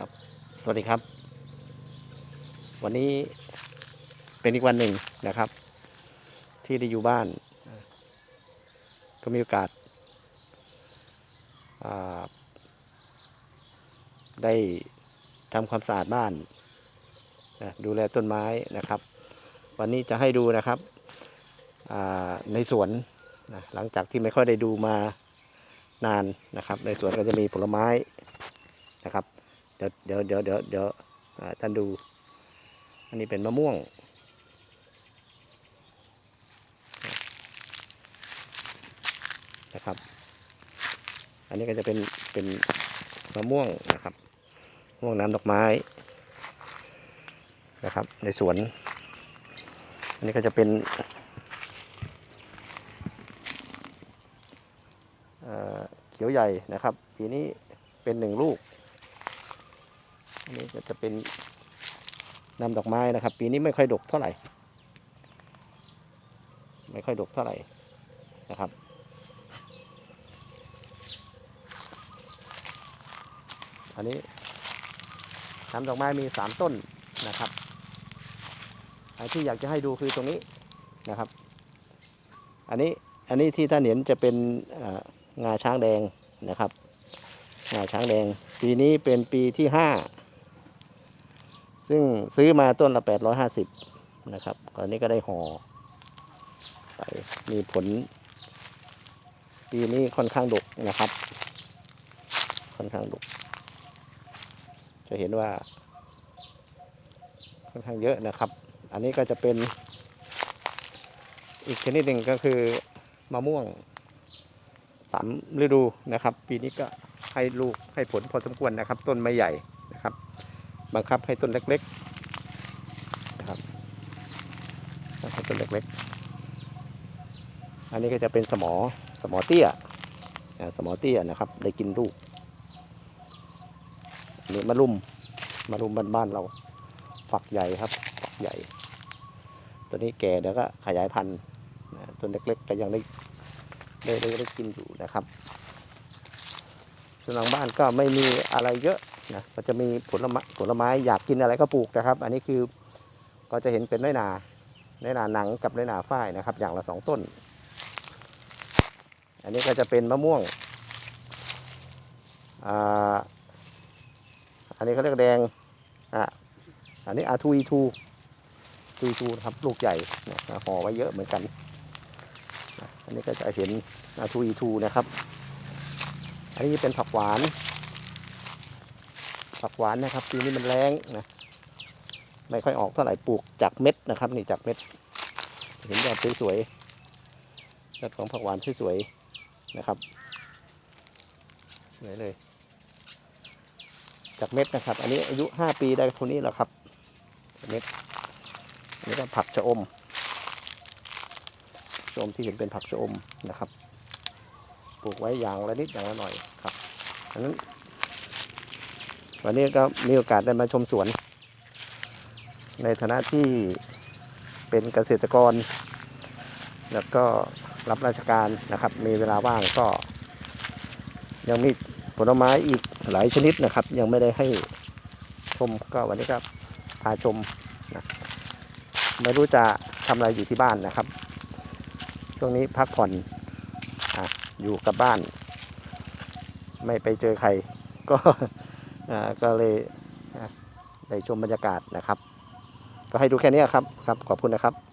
ครับ สวัสดีครับ วันนี้เป็นอีกวันหนึ่งนะครับ ที่ได้อยู่บ้าน ก็มีโอกาสาได้ทำความสะอาดบ้านดูแลต้นไม้นะครับ วันนี้จะให้ดูนะครับในสวนนะหลังจากที่ไม่ค่อยได้ดูมานานนะครับ ในสวนก็จะมีผลไม้นะครับ ดี๋ยวเดี๋ยวเดี๋ยวเดี๋ยวเดี๋ยวท่านดู อันนี้เป็นมะม่วง นะครับ อันนี้ก็จะเป็นเป็นมะม่วงนะครับม่วงน้ำดอกไม้นะครับ ในสวน อันนี้ก็จะเป็นเขียวใหญ่นะครับ ปีนี้เป็นหนึ่งลูก อันนี้ก็จะเป็นนำดอกไม้นะครับ ปีนี้ไม่ค่อยดกเท่าไหร่ ไม่ค่อยดกเท่าไหร่นะครับอันนี้น้ำดอกไม้มีสามต้นนะครับอันที่อยากจะให้ดูคือตรงนี้นะครับ อันนี้อันนี้ที่ท่านเห็นจะเป็นงาช้างแดงนะครับ งาช้างแดง ปีนี้เป็นปีที่ห้า ซึ่งซื้อมาต้นละแปดร้อยห้าสิบนะครับตอนนี้ก็ได้ห่อไปมีผล ปีนี้ค่อนข้างดกนะครับ ค่อนข้างดก จะเห็นว่า ค่อนข้างเยอะนะครับ อันนี้ก็จะเป็น อีกชนิดหนึ่งก็คือมะม่วงสามฤดูนะครับ ปีนี้ก็ให้ลูกให้ผลพอสมควรนะครับ ต้นไม่ใหญ่นะครับ บังคับให้ต้นเล็กๆนะครับบังคับต้นเล็กๆ อันนี้ก็จะเป็นสมอสมอเตี้ยสมอเตี้ยนะครับ ได้กินลูกอันนี้มะรุมมะรุมบ้านๆเราฝักใหญ่ครับฝักใหญ่ ตัวนี้แก่เดี๋ยวก็ขยายพันธุ์ตัวเล็กๆก็ยังได้ได้ได้ได้กินอยู่นะครับส่วนหลังบ้านก็ไม่มีอะไรเยอะ นะก็จะมีผลไม้ผลไม้อยากกินอะไรก็ปลูกนะครับ อันนี้คือก็จะเห็นเป็นน้อยนาน้อยนาหนังกับน้อยนาฝ้ายนะครับ อย่างละสองต้น อันนี้ก็จะเป็นมะม่วงอ่าอันนี้เขาเรียกแดงอะอันนี้อาทูอีทูทูทูนะครับลูกใหญ่นะห่อไว้เยอะเหมือนกัน อันนี้ก็จะเห็นอาทูอีทูนะครับ อันนี้เป็นผักหวาน ผักหวานนะครับปีนี้มันแรงนะไม่ค่อยออกเท่าไหร่ปลูกจากเม็ดนะครับ นี่จากเม็ด เห็นยอดสวยๆยอดของผักหวานสวยๆนะครับสวยเลย จากเม็ดนะครับ อันนี้อายุ5ปีได้เท่านี้แหละครับเม็ดอันนี้ก็ผักชะอมชะอมที่เห็นเป็นผักชะอมนะครับ ปลูกไว้อย่างละนิดอย่างละหน่อยครับอันนั้น วันนี้ก็มีโอกาสได้มาชมสวน ในฐานะที่เป็นเกษตรกร แล้วก็รับราชการนะครับ มีเวลาว่างก็ ยังมีผลไม้อีกหลายชนิดนะครับ ยังไม่ได้ให้ชมก็วันนี้ก็พาชมนะไม่รู้จะทำอะไรอยู่ที่บ้านนะครับ ช่วงนี้พักผ่อนออยู่กับบ้าน ไม่ไปเจอใครก็ ก็เลยได้ชมบรรยากาศนะครับ ก็ให้ดูแค่นี้ครับครับขอบคุณนะครับ